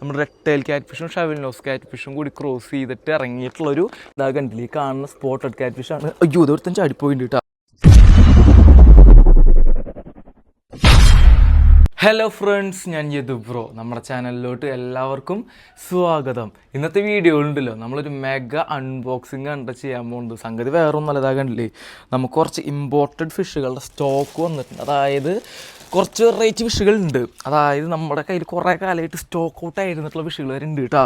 നമ്മൾ റെക്ടൈൽ ക്യാറ്റ് ഫിഷും ഷവൽ നോസ് ക്യാറ്റ് ഫിഷും കൂടി ക്രോസ് ചെയ്തിട്ട് ഇറങ്ങിയിട്ടുള്ളൊരു ഇതാ കണ്ടില്ലേ? കാണുന്ന സ്പോട്ടഡ് ക്യാറ്റ് ഫിഷ് ആണ്. അയ്യോ ഇതൊരുത്തൻ ചാടിപ്പോയിട്ടുണ്ട് കേട്ടോ ഹലോ ഫ്രണ്ട്സ് ഞാൻ യദു ബ്രോ നമ്മുടെ ചാനലിലോട്ട് എല്ലാവർക്കും സ്വാഗതം. ഇന്നത്തെ വീഡിയോ ഉണ്ടല്ലോ. നമ്മളൊരു മെഗാ അൺബോക്സിങ് കണ്ട ചെയ്യാൻ പോകുന്നത് സംഗതി വേറെ ഒന്നല്ല കണ്ടില്ലേ? നമുക്ക് കുറച്ച് ഇമ്പോർട്ടഡ് ഫിഷുകളുടെ സ്റ്റോക്ക് വന്നിട്ടുണ്ട്. അതായത് കുറച്ച് വെറൈറ്റി ഫിഷുകൾ ഉണ്ട് അതായത് നമ്മുടെ കയ്യിൽ കുറേ കാലമായിട്ട് സ്റ്റോക്ക് ഔട്ട് ആയിരുന്നിട്ടുള്ള ഫിഷുകൾ വരെ ഉണ്ട് കേട്ടോ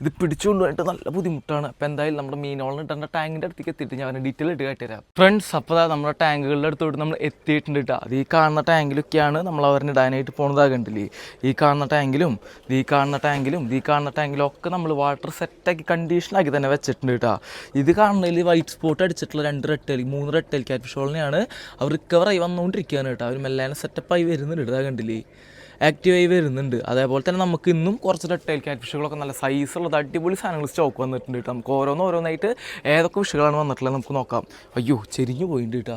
ഇത് പിടിച്ചുകൊണ്ടുപോയിട്ട് നല്ല ബുദ്ധിമുട്ടാണ്. അപ്പോൾ എന്തായാലും നമ്മുടെ മീനോളം ഇട്ടേണ്ട ടാങ്കിന്റെ അടുത്തേക്ക് എത്തിയിട്ട് ഞാൻ ഡീറ്റെയിൽ ഇട്ട് കാട്ടിത്തരാം ഫ്രണ്ട്സ് അപ്പോൾ നമ്മുടെ ടാങ്കുകളുടെ അടുത്തോട്ട് നമ്മൾ എത്തിയിട്ടുണ്ട് കേട്ടോ അത് ഈ കാണുന്ന ടാങ്കിലൊക്കെയാണ് നമ്മൾ അവരിന് ഇടാനായിട്ട് പോണതാ കണ്ടില്ലേ ഈ കാണുന്ന ടാങ്കിലും ഈ കാണുന്ന ടാങ്കിലും ഈ കാണുന്ന ടാങ്കിലും ഒക്കെ നമ്മൾ വാട്ടർ സെറ്റാക്കി കണ്ടീഷനാക്കി തന്നെ വെച്ചിട്ടുണ്ട് കേട്ടോ ഇത് കാണുന്നതിൽ വൈറ്റ് സ്പോട്ട് അടിച്ചിട്ടുള്ള രണ്ട് റെട്ടൽ മൂന്ന് റെട്ടൽ ക്യാറ്റ് ഫിഷോളിനെയാണ് അവർ റിക്കവർ ആയി വന്നുകൊണ്ടിരിക്കുകയാണ് കേട്ടോ അവർ മെല്ലാനെ സെറ്റപ്പായി വരുന്നുണ്ട് ഇതാ കണ്ടില്ലേ? ആക്റ്റീവായി വരുന്നുണ്ട്. അതേപോലെ തന്നെ നമുക്ക് ഇന്നും കുറച്ച് റെട്ടൈൽ ക്യാറ്റ് ഫിഷുകളൊക്കെ നല്ല സൈസുള്ളത് അടിപൊളി സാധനങ്ങൾ സ്റ്റോക്ക് വന്നിട്ടുണ്ട് കേട്ടോ നമുക്ക് ഓരോന്ന് ഓരോന്നായിട്ട് ഏതൊക്കെ ഫിഷുകളാണ് വന്നിട്ടുള്ളത് നമുക്ക് നോക്കാം. അയ്യോ ചെരിഞ്ഞു പോയിട്ടുണ്ട് കേട്ടോ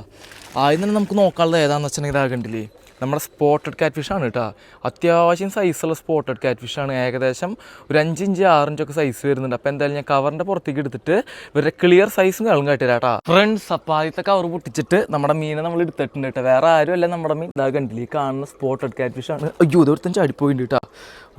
ആദ്യം തന്നെ നമുക്ക് നോക്കാനുള്ളത് ഏതാണെന്ന് വെച്ചിട്ടുണ്ടെങ്കിൽ ആ കണ്ടില്ലേ? നമ്മുടെ സ്പോട്ടഡ് കാറ്റ് ഫിഷാണ് കേട്ടോ അത്യാവശ്യം സൈസുള്ള സ്പോട്ടഡ് കാറ്റ് ഫിഷാണ് ഏകദേശം ഒരു അഞ്ചിഞ്ച് ആറിഞ്ചൊക്കെ സൈസ് വരുന്നുണ്ട്. അപ്പോൾ എന്തായാലും ഞാൻ കവറിന്റെ പുറത്തേക്ക് എടുത്തിട്ട് ഇവരുടെ ക്ലിയർ സൈസും കളും കാട്ടിത്തരാം കേട്ടോ ഫ്രണ്ട്സ് അപ്പോൾ ആദ്യത്തെ കവർ പൊട്ടിച്ചിട്ട് നമ്മുടെ മീനെ നമ്മൾ എടുത്തിട്ടുണ്ട് കേട്ടോ വേറെ ആരും അല്ല നമ്മുടെ മീൻ. ഇതാ കണ്ടില്ല ഈ കാണുന്ന സ്പോട്ടഡ് കാറ്റ് ഫിഷാണ് അയ്യോ ഇതൊരുത്തൻ ചാടിപ്പോയിട്ടുണ്ട് കേട്ടോ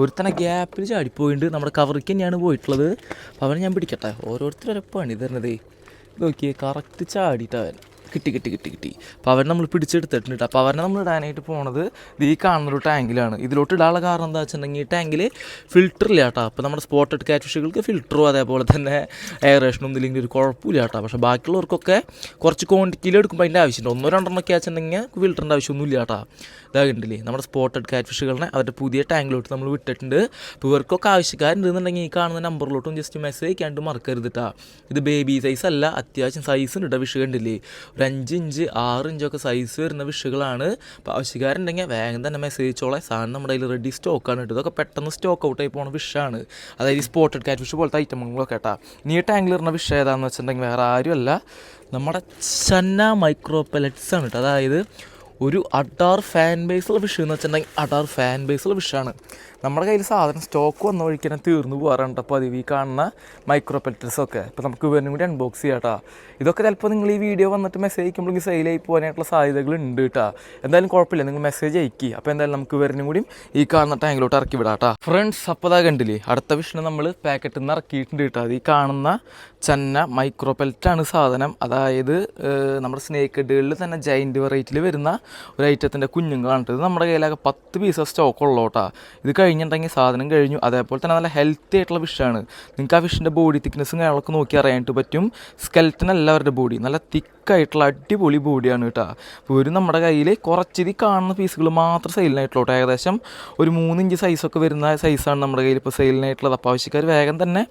ഒരുത്തനെ ഗ്യാപ്പിൽ ചാടിപ്പോയിട്ടുണ്ട് നമ്മുടെ കവറിക്ക് തന്നെയാണ് പോയിട്ടുള്ളത്. അപ്പോൾ അവനെ ഞാൻ പിടിക്കട്ടെ. ഓരോരുത്തരും പണി തരുന്നതേ ഇത് നോക്കിയേ കറക്റ്റ് ചാടിയിട്ടാണ് അവൻ കിട്ടി കിട്ടി കിട്ടി കിട്ടി. അപ്പോൾ അവരെ നമ്മൾ പിടിച്ചെടുത്തിട്ടുണ്ട്. അപ്പോൾ അവരെ നമ്മൾ ഇടാനായിട്ട് പോണത് ഈ കാണുന്നൊരു ടാങ്കിലാണ്. ഇതിലോട്ട് ഇടാനുള്ള കാരണം എന്താ വെച്ചിട്ടുണ്ടെങ്കിൽ ഈ ടാങ്കിൽ ഫിൽറ്റർ ഇല്ല കേട്ടോ. അപ്പോൾ നമ്മുടെ സ്പോട്ടഡ് ക്യാറ്റ് ഫിഷുകൾക്ക് ഫിൽറ്ററും അതേപോലെ തന്നെ എയറേഷനും ഇതില്ലെങ്കിൽ ഒരു കുഴപ്പമില്ല കേട്ടോ. പക്ഷേ ബാക്കിയുള്ളവർക്കൊക്കെ കുറച്ച് ക്വാണ്ടിറ്റിയിൽ എടുക്കുമ്പോൾ അതിന്റെ ആവശ്യമുണ്ട്. ഒന്നോ രണ്ടെണ്ണം ഒക്കെ വെച്ചിട്ടുണ്ടെങ്കിൽ ഫിൽറ്ററിന്റെ ആവശ്യമൊന്നുമില്ല കേട്ടോ. ഇതാ കണ്ടില്ലേ നമ്മുടെ സ്പോട്ടഡ് ക്യാറ്റ് ഫിഷുകളെ അവരുടെ പുതിയ ടാങ്കിലോട്ട് നമ്മൾ വിട്ടിട്ടുണ്ട്. അപ്പോൾ ഇവർക്കൊക്കെ ആവശ്യക്കാരുണ്ടെന്നുണ്ടെങ്കിൽ ഈ കാണുന്ന നമ്പറിലോട്ടും ജസ്റ്റ് മെസ്സേജ് അയക്കാണ്ട് മറക്കരുത് കേട്ടോ. ഇത് ബേബി സൈസ് അല്ല അത്യാവശ്യം സൈസ് ഉണ്ട് കേട്ടോ വിഷു കണ്ടില്ലേ. ഒരു അഞ്ച് ഇഞ്ച് ആറ് ഇഞ്ചൊക്കെ സൈസ് വരുന്ന വിഷുകളാണ്. അപ്പോൾ ആവശ്യക്കാരുണ്ടെങ്കിൽ വേഗം തന്നെ മെസ്സേജ് ചോളെ സാധനം നമ്മുടെ കയ്യിൽ റെഡി സ്റ്റോക്കാണ് കേട്ടോ. ഇതൊക്കെ പെട്ടെന്ന് സ്റ്റോക്ക് ഔട്ട് ആയി പോകുന്ന വിഷാണ്. അതായത് സ്പോട്ടഡ് കാറ്റ് ഫിഷ് പോലത്തെ ഐറ്റമുകളൊക്കെ കേട്ടോ. നീ ടാങ്കിൽ ഇടുന്ന വിഷ ഏതാണെന്ന് വെച്ചിട്ടുണ്ടെങ്കിൽ വേറെ ആരുമല്ല. നമ്മുടെ ചന്ന മൈക്രോ പെലറ്റ്സ് ആണ് കേട്ടോ. അതായത് ഒരു അഡാർ ഫാൻ ബേസുള്ള ഫിഷ് എന്ന് വെച്ചിട്ടുണ്ടെങ്കിൽ അഡാർ ഫാൻ ബേസുള്ള ഫിഷാണ് നമ്മുടെ കയ്യിൽ സാധനം സ്റ്റോക്ക് വന്ന വഴിക്ക് തീർന്നു പോകാറുണ്ട് അപ്പോൾ അതിൽ ഈ കാണുന്ന മൈക്രോ പെൽറ്റൽസൊക്കെ ഇപ്പോൾ നമുക്ക് ഇവരും കൂടി അൺബോക്സ് ചെയ്യാം കേട്ടോ. ഇതൊക്കെ ചിലപ്പോൾ നിങ്ങൾ ഈ വീഡിയോ വന്നിട്ട് മെസ്സേജ് അയക്കുമ്പോഴേക്കും സെയിലായി പോകാനായിട്ടുള്ള സാധ്യതകൾ ഉണ്ട് കേട്ടോ. എന്തായാലും കുഴപ്പമില്ല നിങ്ങൾ മെസ്സേജ് അയക്കി. അപ്പോൾ എന്തായാലും നമുക്ക് ഇവരിനും കൂടി ഈ കാണുന്ന ടാങ്കിലോട്ട് ഇറക്കി വിടാം കേട്ടോ. ഫ്രണ്ട്സ് അപ്പോൾ അതാ കണ്ടില്ലേ അടുത്ത വിഷയം നമ്മൾ പാക്കറ്റിൽ നിന്ന് ഇറക്കിയിട്ടുണ്ട് കേട്ടോ. അത് ഈ കാണുന്ന ചെന്ന മൈക്രോ പെൽറ്റാണ് സാധനം. അതായത് നമ്മുടെ സ്നേക്ക് ഹെഡുകളിൽ തന്നെ ജൈന്റ് വെറൈറ്റിയിൽ വരുന്ന ഒരു ഐറ്റത്തിന്റെ കുഞ്ഞുങ്ങളാണ് ഇത് നമ്മുടെ കയ്യിലൊക്കെ പത്ത് പീസ് സ്റ്റോക്ക് ഉള്ളോട്ടാ ഇത് കഴിഞ്ഞിട്ടുണ്ടെങ്കിൽ സാധനം കഴിഞ്ഞു. അതേപോലെ തന്നെ നല്ല ഹെൽത്തി ആയിട്ടുള്ള ഫിഷാണ് നിങ്ങൾക്ക് ആ ഫിഷിന്റെ ബോഡി തിക്നെസ്സും കാര്യങ്ങളൊക്കെ നോക്കി അറിയാനായിട്ട് പറ്റും. സ്കെൽറ്റൻ അല്ല അവരുടെ ബോഡി നല്ല തിക്കായിട്ടുള്ള അടിപൊളി ബോഡിയാണ് കേട്ടോ. അപ്പോൾ ഒരു നമ്മുടെ കയ്യിൽ കുറച്ചിരി കാണുന്ന പീസുകൾ മാത്രം സെയിലിനായിട്ടുള്ളൂ ഏകദേശം ഒരു മൂന്നിഞ്ച് സൈസൊക്കെ വരുന്ന സൈസാണ് നമ്മുടെ കയ്യിൽ ഇപ്പോൾ സെയിലിനായിട്ടുള്ളത്. അപ്പോൾ ആവശ്യക്കാർ വേഗം തന്നെ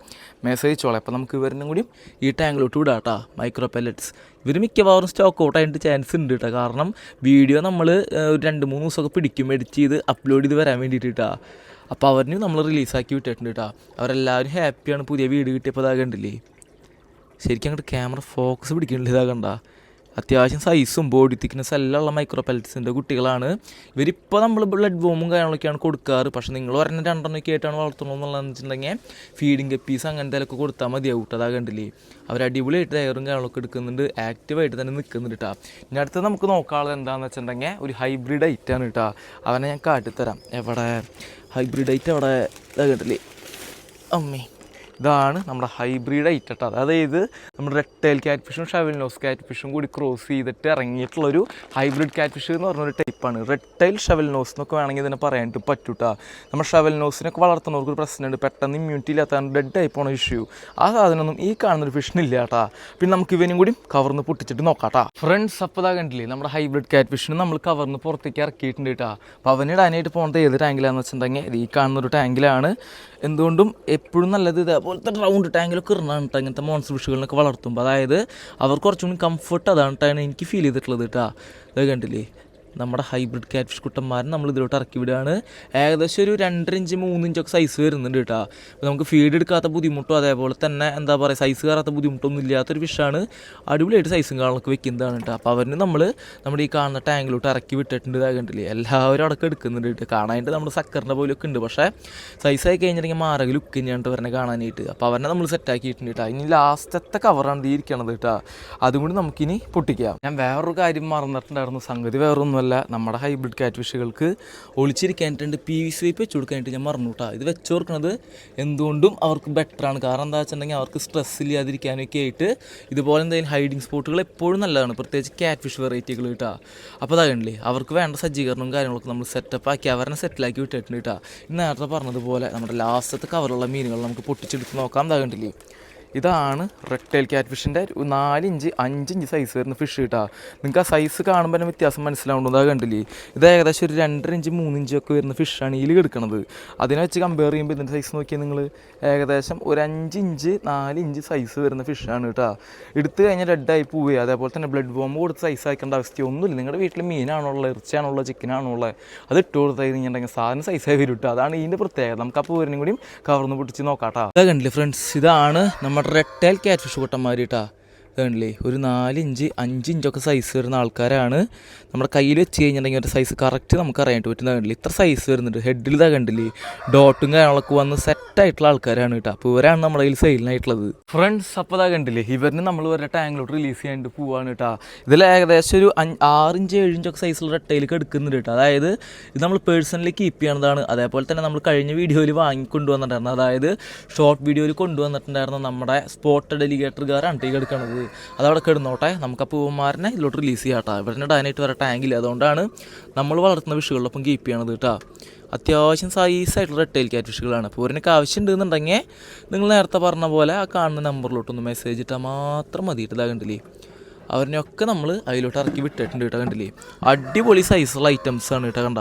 മെസ്സേജ് ചോളാം അപ്പോൾ നമുക്ക് ഇവരിനും കൂടി ഈ ടാങ്കിലോട്ട് വിടാം കേട്ടോ. മൈക്രോ പെല്ലറ്റ്സ് ഇവർ മിക്കവാറും സ്റ്റോക്ക് ഔട്ട് ആയിട്ട് ചാൻസ് ഉണ്ട് കേട്ടോ. കാരണം വീഡിയോ നമ്മൾ ഒരു രണ്ട് മൂന്ന് ദിവസമൊക്കെ പിടിക്കും എഡിറ്റ് ചെയ്ത് അപ്ലോഡ് ചെയ്ത് വരാൻ വേണ്ടിയിട്ട് കേട്ടോ. അപ്പോൾ അവരിനും നമ്മൾ റിലീസാക്കി വിട്ടിട്ടുണ്ട് കേട്ടോ. അവരെല്ലാവരും ഹാപ്പിയാണ് പുതിയ വീട് കിട്ടിയപ്പോൾ ഇതാ കണ്ടില്ലേ? ശരിക്കും അങ്ങോട്ട് ക്യാമറ ഫോക്കസ് പിടിക്കുന്നില്ല ഇതാ കണ്ട. അത്യാവശ്യം സൈസും ബോഡി തിക്നെസ് എല്ലാം ഉള്ള മൈക്രോ പെൽറ്റ്സിന്റെ കുട്ടികളാണ് ഇവരിപ്പോൾ നമ്മൾ ബ്ലഡ് ബോമും കാര്യങ്ങളൊക്കെയാണ് കൊടുക്കാറ്. പക്ഷേ നിങ്ങൾ ഒരെണ്ണം രണ്ടെണ്ണമൊക്കെ ആയിട്ടാണ് വളർത്തണമെന്നുള്ളതെന്ന് വെച്ചിട്ടുണ്ടെങ്കിൽ ഫീഡിങ് കപ്പീസ് അങ്ങനത്തെ ഒക്കെ കൊടുത്താൽ മതിയാവും കേട്ടോ അതാ കണ്ടില്ലേ? അവർ അടിപൊളിയായിട്ട് ടയറും കാര്യങ്ങളൊക്കെ എടുക്കുന്നുണ്ട്. ആക്റ്റീവായിട്ട് തന്നെ നിൽക്കുന്നുണ്ട് കേട്ടോ ഇനി അടുത്ത് നമുക്ക് നോക്കാനുള്ളത് എന്താണെന്ന് വെച്ചിട്ടുണ്ടെങ്കിൽ ഒരു ഹൈബ്രിഡ് ഐറ്റാണ് കേട്ടോ അവനെ ഞാൻ കാട്ടിത്തരാം. എവിടെ? ഹൈബ്രിഡ് ഐറ്റ് അവിടെ ഇതാ കണ്ടില്ലേ? അമ്മേ. ഇതാണ് നമ്മുടെ ഹൈബ്രിഡ് ഐറ്റട്ട അതായത് നമ്മുടെ റെക്ടൈൽ ക്യാറ്റ് ഫിഷും ഷവൽ നോസ് ക്യാറ്റ് ഫിഷും കൂടി ക്രോസ് ചെയ്തിട്ട് ഇറങ്ങിയിട്ടുള്ളൊരു ഹൈബ്രിഡ് ക്യാറ്റ് ഫിഷ് എന്ന് പറഞ്ഞൊരു ടൈപ്പാണ് റെഡ് ടെയിൽ നോസ് എന്നൊക്കെ വേണമെങ്കിൽ ഇതിനെ പറയാനായിട്ട് പറ്റൂട്ടാ. നമ്മൾ ഷവൽ നോസിനൊക്കെ വളർത്തുന്നവർക്ക് ഒരു പ്രശ്നമുണ്ട്. പെട്ടെന്ന് ഇമ്മ്യൂണിറ്റി ഇല്ലാത്തതാണ് ഡെഡ് ആയിപ്പോണ പോണ ഇഷ്യൂ ആ സാധനമൊന്നും ഈ കാണുന്നൊരു ഫിഷിനില്ല കേട്ടാ പിന്നെ നമുക്ക് ഇവനും കൂടി കവർന്ന് പൊട്ടിച്ചിട്ട് നോക്കാട്ടാ. ഫ്രണ്ട്സ് അപ്പോൾ കണ്ടില്ലേ നമ്മുടെ ഹൈബ്രിഡ് ക്യാറ്റ് ഫിഷിന് നമ്മൾ കവർന്ന് പുറത്തേക്ക് ഇറക്കിയിട്ടുണ്ട് കേട്ടാ അപ്പോൾ അവനിടാനായിട്ട് പോകേണ്ടത് ഏത് ടാങ്കിലാണെന്ന് വെച്ചിട്ടുണ്ടെങ്കിൽ ഈ കാണുന്നൊരു ടാങ്കിലാണ് എന്തുകൊണ്ടും എപ്പോഴും നല്ലത് ഇതേപോലത്തെ റൗണ്ട് ടാങ്കിലൊക്കെ ഇടണം കേട്ടോ ഇങ്ങനത്തെ മോൺസ് ഫിഷുകളിലൊക്കെ വളർത്തുമ്പോൾ അതായത് അവർ കുറച്ചും കൂടി കംഫർട്ട് അതാണ് കേട്ടോ എനിക്ക് ഫീൽ ചെയ്തിട്ടുള്ളത് കേട്ടോ അത് കണ്ടില്ലേ? നമ്മുടെ ഹൈബ്രിഡ് ക്യാറ്റ് ഫിഷ് കുട്ടന്മാരെ നമ്മൾ ഇതിലോട്ട് ഇറക്കി വിടുകയാണ്. ഏകദേശം ഒരു രണ്ടര ഇഞ്ച് മൂന്ന് ഇഞ്ചൊക്കെ സൈസ് വരുന്നുണ്ട് കേട്ടോ. നമുക്ക് ഫീഡ് എടുക്കാത്ത ബുദ്ധിമുട്ടോ അതേപോലെ തന്നെ എന്താ പറയുക സൈസ് കയറാത്ത ബുദ്ധിമുട്ടൊന്നും ഇല്ലാത്തൊരു ഫിഷാണ് അടിപൊളിയായിട്ട് സൈസും കാണലൊക്കെ വെക്കുന്നതാണ് കേട്ടോ. അപ്പോൾ അവരിന് നമ്മൾ നമ്മുടെ ഈ കാണുന്ന ടാങ്കിലോട്ട് ഇറക്കി വിട്ടിട്ടുണ്ട് കണ്ടില്ലേ? എല്ലാവരും അടക്കം എടുക്കുന്നുണ്ട് കേട്ടോ. കാണാനായിട്ട് നമ്മുടെ സക്കറിന്റെ പോലെയൊക്കെ ഉണ്ട്. പക്ഷേ സൈസായി കഴിഞ്ഞിട്ടുണ്ടെങ്കിൽ മാറക ലുക്ക് തന്നെയാണ് വരണേ കാണാനായിട്ട്. അപ്പോൾ അവരെ നമ്മൾ സെറ്റാക്കിയിട്ടുണ്ട് കേട്ടോ. ഇനി ലാസ്റ്റത്തെ കവറാണ് ഇരിക്കണത് കേട്ടോ. അതും കൂടി നമുക്കിനി പൊട്ടിക്കാം. ഞാൻ വേറൊരു കാര്യം മറന്നിട്ടുണ്ടായിരുന്നു. സംഗതി വേറൊന്നുമല്ല. നമ്മുടെ ഹൈബ്രിഡ് കാറ്റ് ഫിഷുകൾക്ക് ഒളിച്ചിരിക്കാനായിട്ടുണ്ട് പി വി സ്വീപ്പ് വെച്ച് കൊടുക്കാനായിട്ട് ഞാൻ മറന്നു കേട്ടോ ഇത് വെച്ച് കൊടുക്കുന്നത് എന്തുകൊണ്ടും അവർക്ക് ബെറ്ററാണ് കാരണം എന്താ വെച്ചിട്ടുണ്ടെങ്കിൽ അവർക്ക് സ്ട്രെസ് ഇല്ലാതിരിക്കാനൊക്കെ ആയിട്ട് ഇതുപോലെ എന്തെങ്കിലും ഹൈഡിങ് സ്പോട്ടുകൾ എപ്പോഴും നല്ലതാണ്. പ്രത്യേകിച്ച് കാറ്റ് ഫിഷ് വെറൈറ്റികൾ കേട്ടോ അപ്പോൾ അതാകണ്ടേ അവർക്ക് വേണ്ട സജ്ജീകരണവും കാര്യങ്ങളൊക്കെ നമ്മൾ സെറ്റപ്പ് ആക്കി അവരെ സെറ്റിലാക്കി വിട്ടിട്ടുണ്ട് കേട്ടോ ഇന്ന് നേരത്തെ പറഞ്ഞതുപോലെ നമ്മുടെ ലാസ്റ്റത്തെ കവറുള്ള മീനുകൾ നമുക്ക് പൊട്ടിച്ചെടുത്ത് നോക്കാം. ഇതാകണ്ടില്ലേ ഇതാണ് റെക്ടൈൽ ക്യാറ്റ് ഫിഷിന്റെ നാലിഞ്ച് അഞ്ചിഞ്ച് സൈസ് വരുന്ന ഫിഷ് കിട്ടാ. നിങ്ങൾക്ക് ആ സൈസ് കാണുമ്പോൾ തന്നെ വ്യത്യാസം മനസ്സിലാവുന്നു അതാ കണ്ടില്ലേ? ഇത് ഏകദേശം ഒരു രണ്ടര ഇഞ്ച് മൂന്നിഞ്ച് ഇഞ്ചൊക്കെ വരുന്ന ഫിഷാണ് ഇതിൽ കിടക്കുന്നത് അതിനെ വെച്ച് കമ്പയർ ചെയ്യുമ്പോൾ ഇതിന്റെ സൈസ് നോക്കിയാൽ നിങ്ങൾ ഏകദേശം ഒരു അഞ്ച് ഇഞ്ച് ഇഞ്ച് സൈസ് വരുന്ന ഫിഷാണ് കേട്ടോ. എടുത്തു കഴിഞ്ഞാൽ റെഡായി പോവുക അതേപോലെ തന്നെ ബ്ലഡ് ബോംബ് കൊടുത്ത് സൈസ് ആക്കേണ്ട അവസ്ഥയൊന്നുമില്ല. നിങ്ങളുടെ വീട്ടിൽ മീനാണോ ഉള്ളത് ഇറച്ചിയാണോ ഉള്ളത് ചിക്കനാണോ ഉള്ളത് അത് ഇട്ട് കൊടുത്ത് കഴിഞ്ഞിട്ടുണ്ടെങ്കിൽ സാധനം സൈസായി വരും കേട്ടോ. അതാണ് ഇതിന്റെ പ്രത്യേകത. നമുക്ക് അപ്പോൾ വരുന്നതും കൂടിയും കവർന്ന് പൊട്ടിച്ച് നോക്കാം കേട്ടോ. അതാ കണ്ടില്ലേ ഫ്രണ്ട്സ് ഇതാണ് നമ്മുടെ റെക്ടൈൽ ക്യാറ്റ് ഫിഷ് കേട്ടോ കണ്ടില്ലേ ഒരു നാല് ഇഞ്ച് അഞ്ച് ഇഞ്ചൊക്കെ സൈസ് വരുന്ന ആൾക്കാരാണ്. നമ്മുടെ കയ്യിൽ വെച്ച് കഴിഞ്ഞിട്ടുണ്ടെങ്കിൽ ഒരു സൈസ് കറക്റ്റ് നമുക്ക് അറിയാനായിട്ട് പറ്റുന്ന കണ്ടില്ലേ ഇത്ര സൈസ് വരുന്നുണ്ട്. ഹെഡിൽ ഇതാ കണ്ടില്ലേ ഡോട്ടും കാര്യങ്ങളൊക്കെ വന്ന് സെറ്റായിട്ടുള്ള ആൾക്കാരാണ് കേട്ടോ. അപ്പോൾ ഇവരാണ് നമ്മുടെ കയ്യിൽ സെയിലിനായിട്ടുള്ളത് ഫ്രണ്ട്സ് അപ്പോൾ ഇതാ കണ്ടില്ലേ ഇവരിന് നമ്മൾ ഇവരുടെ ടാങ്കിലോട്ട് റിലീസ് ചെയ്യാണ്ട് പോവാണ് കേട്ടോ. ഇതിൽ ഏകദേശം ഒരു അഞ്ച് ആറിഞ്ച് ഏഴിഞ്ചൊക്കെ സൈസിലുള്ള റെട്ടയിലേക്ക് എടുക്കുന്നുണ്ട് കേട്ടോ. അതായത് ഇത് നമ്മൾ പേഴ്സണലി കീപ്പ് ചെയ്യണതാണ് അതേപോലെ തന്നെ നമ്മൾ കഴിഞ്ഞ വീഡിയോയിൽ വാങ്ങിക്കൊണ്ടുവന്നിട്ടുണ്ടായിരുന്നു. അതായത് ഷോർട്ട് വീഡിയോയിൽ കൊണ്ടുവന്നിട്ടുണ്ടായിരുന്ന നമ്മുടെ സ്പോട്ട് ഡെലിഗേറ്ററുകാരാണ് ടീ അതവിടെ കിടന്നോട്ടെ. നമുക്ക് ആ പൂവന്മാരനെ ഇതിലോട്ട് റിലീസ് ചെയ്യാട്ടോ. ഇവരുടെ ഡയനായിട്ട് വരെ ടാങ്കില്ല അതുകൊണ്ടാണ് നമ്മൾ വളർത്തുന്ന വിഷുകളിലൊപ്പം കീപ്പ് ചെയ്യണത് കേട്ടോ അത്യാവശ്യം സൈസായിട്ടുള്ള റെട്ടൈൽ ക്യാറ്റ് ഫിഷുകളാണ് അപ്പോൾ ആവശ്യം ആവശ്യമുണ്ടെന്നുണ്ടെങ്കിൽ നിങ്ങൾ നേരത്തെ പറഞ്ഞ പോലെ ആ കാണുന്ന നമ്പറിലോട്ടൊന്ന് മെസ്സേജ് ഇട്ടാൽ മാത്രം മതി ഇതാ കണ്ടില്ലേ? അവരിനെയൊക്കെ നമ്മൾ അതിലോട്ട് ഇറക്കി വിട്ടിട്ടുണ്ട് കേട്ടോ കണ്ടില്ലേ? അടിപൊളി സൈസുള്ള ഐറ്റംസ് ആണ് കേട്ടോ കണ്ട?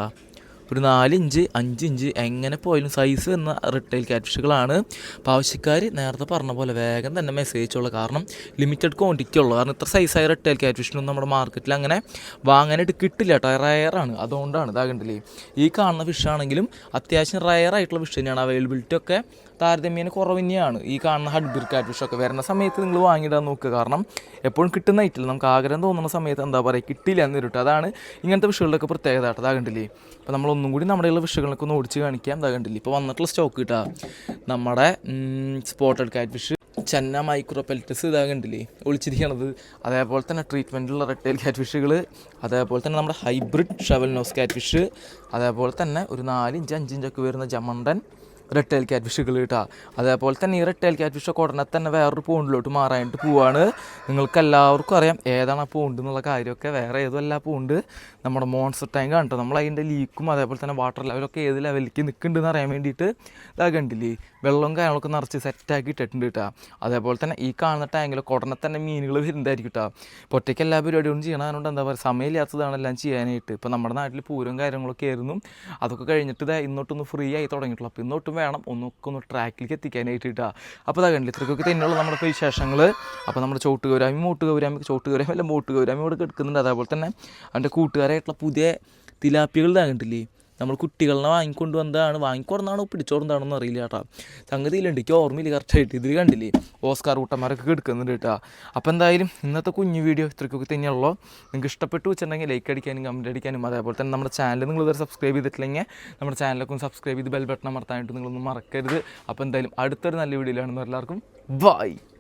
ഒരു നാലിഞ്ച് അഞ്ചിഞ്ച് എങ്ങനെ പോയാലും സൈസ് എന്ന റിട്ടെയിൽ ക്യാറ്റ്ഫിഷുകളാണ് അപ്പോൾ ആവശ്യക്കാർ നേരത്തെ പറഞ്ഞ പോലെ വേഗം തന്നെ മെസ്സേജ് ഉള്ളൂ കാരണം ലിമിറ്റഡ് ക്വാണ്ടിറ്റി ഉള്ളൂ. കാരണം ഇത്ര സൈസായ റിട്ടെയിൽ ക്യാറ്റ്ഫിഷിനൊന്നും നമ്മുടെ മാർക്കറ്റിൽ അങ്ങനെ വാങ്ങാനായിട്ട് കിട്ടില്ല കേട്ടോ റയറാണ് അതുകൊണ്ടാണ് ഇതാകണ്ടില്ലേ ഈ കാണുന്ന ഫിഷാണെങ്കിലും അത്യാവശ്യം റയർ ആയിട്ടുള്ള ഫിഷ് തന്നെയാണ്. അവൈലബിലിറ്റി ഒക്കെ താരതമ്യേന കുറവ് തന്നെയാണ്. ഈ കാണുന്ന ഹഡ്ബിർ കാറ്റ് ഫിഷൊക്കെ വരുന്ന സമയത്ത് നിങ്ങൾ വാങ്ങിയിടാൻ നോക്കുക. കാരണം എപ്പോഴും കിട്ടുന്ന ഐറ്റില്ല നമുക്ക് ആഗ്രഹം തോന്നുന്ന സമയത്ത് എന്താ പറയുക കിട്ടില്ല എന്നിട്ട് അതാണ് ഇങ്ങനത്തെ ഫിഷുകളുടെയൊക്കെ പ്രത്യേകത കേട്ടോ അതാകണ്ടില്ലേ അപ്പോൾ നമ്മൾ ഒന്നും കൂടി നമ്മുടെ ഉള്ള ഫിഷുകളൊക്കെ ഒന്ന് ഓടിച്ച് കാണിക്കാം. അതാകണ്ടില്ലേ ഇപ്പോൾ വന്നിട്ടുള്ള സ്റ്റോക്ക് കിട്ടുക നമ്മുടെ സ്പോട്ടഡ് കാറ്റ് ഫിഷ് ചെന്ന മൈക്രോ പെൽറ്റസ് ഇതാ കണ്ടില്ലേ? ഒളിച്ചിരിക്കണത്. അതേപോലെ തന്നെ ട്രീറ്റ്മെന്റുള്ള റെട്ടൈൽ കാറ്റ് ഫിഷുകൾ അതേപോലെ തന്നെ നമ്മുടെ hybrid shovel nose catfish അതേപോലെ തന്നെ ഒരു നാലിഞ്ച് അഞ്ചിഞ്ചൊക്കെ വരുന്ന ജമണ്ടൻ റെട്ടേൽ ക്യാറ്റ് ഫിഷുകൾ കിട്ടുക അതേപോലെ തന്നെ ഈ റെട്ടേൽ ക്യാറ്റ് ഫിഷൊക്കെ ഉടനെ തന്നെ വേറൊരു പോണ്ടിലോട്ട് മാറാനായിട്ട് പോവാണ്. നിങ്ങൾക്ക് എല്ലാവർക്കും അറിയാം ഏതാണ് ആ പോണ്ട് എന്നുള്ള കാര്യമൊക്കെ. വേറെ ഏതുമല്ല പോണ്ട്. നമ്മുടെ മോൺസ്റ്റർ ടാങ്ക് കേട്ടോ നമ്മൾ അതിന്റെ ലീക്കും അതേപോലെ തന്നെ വാട്ടർ ലെവലൊക്കെ ഏത് ലെവലിലേക്ക് നിൽക്കുന്നുണ്ടെന്ന് അറിയാൻ വേണ്ടിയിട്ട് ഇതാ കണ്ടില്ലേ? വെള്ളവും കാര്യങ്ങളൊക്കെ നിറച്ച് സെറ്റാക്കി ഇട്ടിട്ടുണ്ട് കേട്ടോ അതേപോലെ തന്നെ ഈ കാണുന്ന ടാങ്കിൽ ഉടനെ തന്നെ മീനുകൾ വരുന്നതായിരിക്കും കേട്ടോ ഇപ്പോൾ ഒറ്റയ്ക്ക് എല്ലാ പരിപാടികളും ചെയ്യണതുകൊണ്ട് എന്താ പറയുക സമയമില്ലാത്തതാണ് എല്ലാം ചെയ്യാനായിട്ട്. ഇപ്പോൾ നമ്മുടെ നാട്ടിൽ പൂരം കാര്യങ്ങളൊക്കെ ആയിരുന്നു. അതൊക്കെ കഴിഞ്ഞിട്ട് ഇതാ ഇന്നോട്ടൊന്ന് ഫ്രീ ആയി തുടങ്ങിയിട്ടുള്ളൂ. അപ്പോൾ ഇന്നോട്ടും വേണം. ഒന്നൊക്കെ ഒന്ന് ട്രാക്കിലേക്ക് എത്തിക്കാനായിട്ട് കേട്ടോ അപ്പോൾ അതാ കണ്ടില്ല ഇത്രയ്ക്കൊക്കെ തന്നെയുള്ള നമ്മുടെ വിശേഷങ്ങൾ അപ്പോൾ നമ്മുടെ ചോട്ട് ഗൗരാമി മൂട്ട് ഗൗരാമി ചോട്ട് ഗൗരാമി അല്ല മൂട്ട് ഗൗരാമി ഇവിടെ എടുക്കുന്നുണ്ട് അതേപോലെ തന്നെ അവന്റെ കൂട്ടുകാരായിട്ടുള്ള പുതിയ തിലാപ്പികൾ ഇതാകണ്ടില്ലേ നമ്മൾ കുട്ടികളെ വാങ്ങിക്കൊണ്ട് വന്നതാണ് വാങ്ങിക്കൊടുന്നാണോ പിടിച്ചോടുന്നതാണെന്ന് അറിയില്ല കേട്ടോ. സംഗതിയിലുണ്ട് എനിക്ക് ഓർമ്മയില്ല കറക്റ്റായിട്ട് ഇതിൽ കണ്ടില്ലേ ഓസ്കാർ കൂട്ടന്മാരൊക്കെ എടുക്കുന്നുണ്ട് കേട്ടോ. അപ്പോൾ എന്തായാലും ഇന്നത്തെ കുഞ്ഞു വീഡിയോ ഇത്രയ്ക്കൊക്കെ തന്നെയുള്ളൂ. നിങ്ങൾക്ക് ഇഷ്ടപ്പെട്ടു വെച്ചിട്ടുണ്ടെങ്കിൽ ലൈക്ക് അടിക്കാനും കമന്റ് അടിക്കാനും അതേപോലെ തന്നെ നമ്മുടെ ചാനൽ നിങ്ങൾ ഇതുവരെ സബ്സ്ക്രൈബ് ചെയ്തിട്ടില്ലെങ്കിൽ നമ്മുടെ ചാനലൊക്കെ സബ്സ്ക്രൈബ് ചെയ്ത് ബെൽ ബട്ടൺ അമർത്താനായിട്ട് നിങ്ങളൊന്നും മറക്കരുത്. അപ്പോൾ എന്തായാലും അടുത്തൊരു നല്ല വീഡിയോയിലാണെന്ന് എല്ലാവർക്കും ബൈ